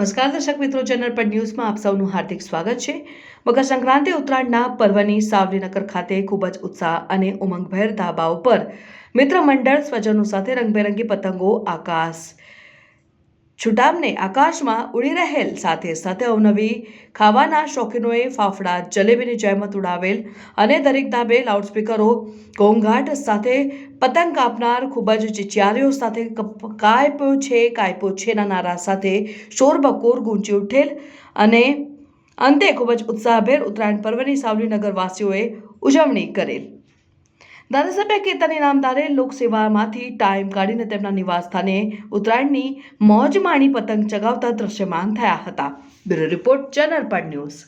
નમસ્કાર દર્શક મિત્રો ચેનલ પર ન્યૂઝમાં આપ સૌનું હાર્દિક સ્વાગત છે. મકર સંક્રાંતિ ઉત્તરાયણના પર્વની સાવલીનગર ખાતે ખૂબ જ ઉત્સાહ અને ઉમંગભેર ધાબા ઉપર મિત્ર મંડળ સ્વજનો સાથે રંગબેરંગી પતંગો આકાશ છુટામને આકાશમાં ઉડી રહેલ સાથે સાથે અવનવી ખાવાના શોખીનોએ ફાફડા, જલેબીની જહેમત ઉડાવેલ અને દરેક ધાબે લાઉડસ્પીકરો ઘોંઘાટ સાથે પતંગ કાપનાર ખૂબ જ ચિચિયારીઓ સાથે કાપ્યો છે, કાયપો છેના નારા સાથે શોરબકોર ગુંજી ઉઠેલ અને અંતે ખૂબ જ ઉત્સાહભેર ઉત્તરાયણ પર્વની સાવલી નગરવાસીઓએ ઉજવણી કરેલ. ધારાસભ્ય કેતન ઇનામદારે લોકસેવામાંથી ટાઈમ કાઢીને તેમના નિવાસસ્થાને ઉત્તરાયણની મોજ માણી પતંગ ચગાવતા દ્રશ્યમાન થયા હતા. બ્યુરો રિપોર્ટ, ચેનલ પર ન્યૂઝ.